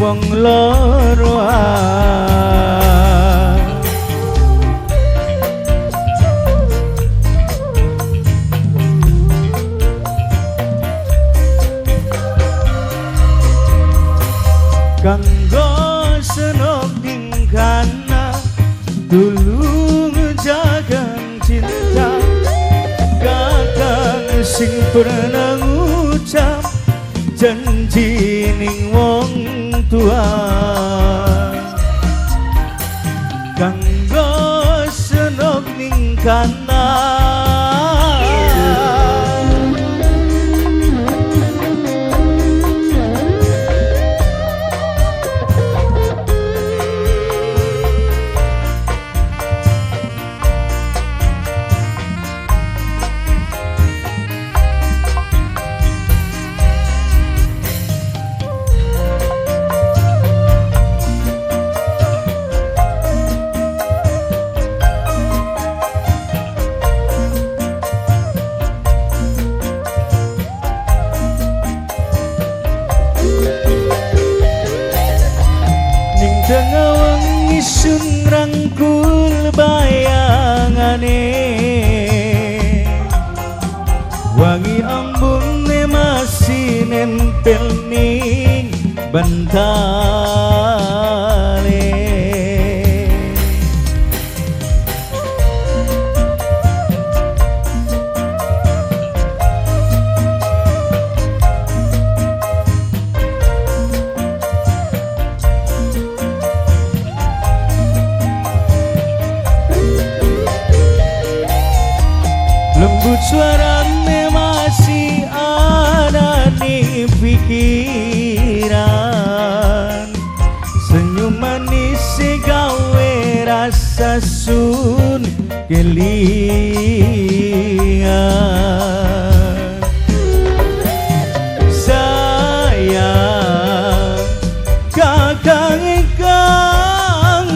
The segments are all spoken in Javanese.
wong loro kanggo senok dingkana dulu ngejagan cinta kakang sing pernah janji ning wong tua. Kanggo senok ning kana wangi pikiran. Senyum manis gawe rasa sun kelingan. Sayang kakang kangen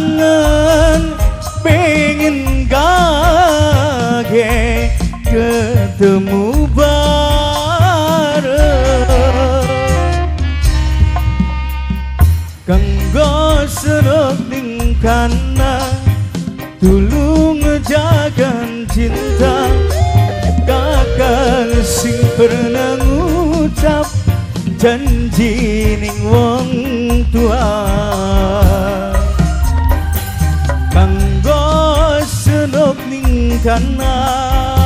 pengen gage ketemu tulung ngejagan cinta kakang sing pernah ngucap janji ning wong tua. Kanggo senok ning kana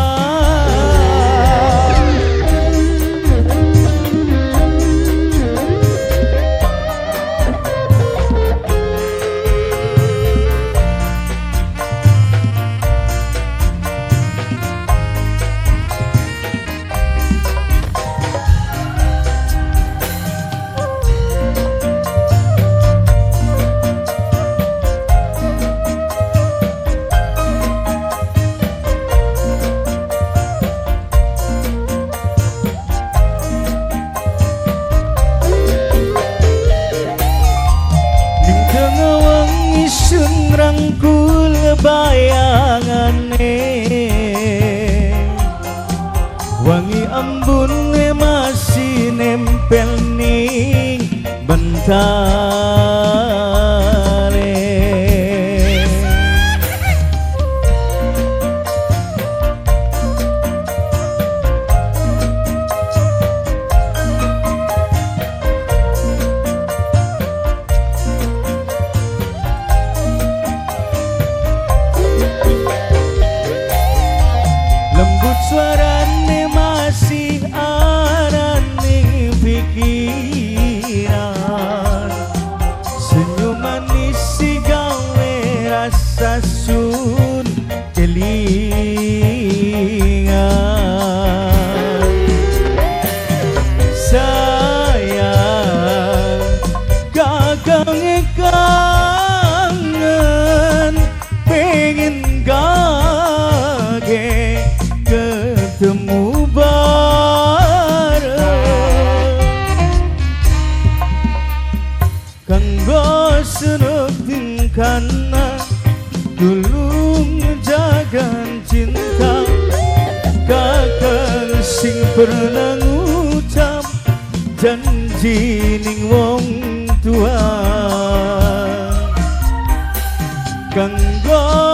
rangkul bayangane Wangi ambune masih nempel ning bentale Kanggo serup tingkana belum jagan cinta kakak sing pernah ngucap Janji ning wong tua. Kanggo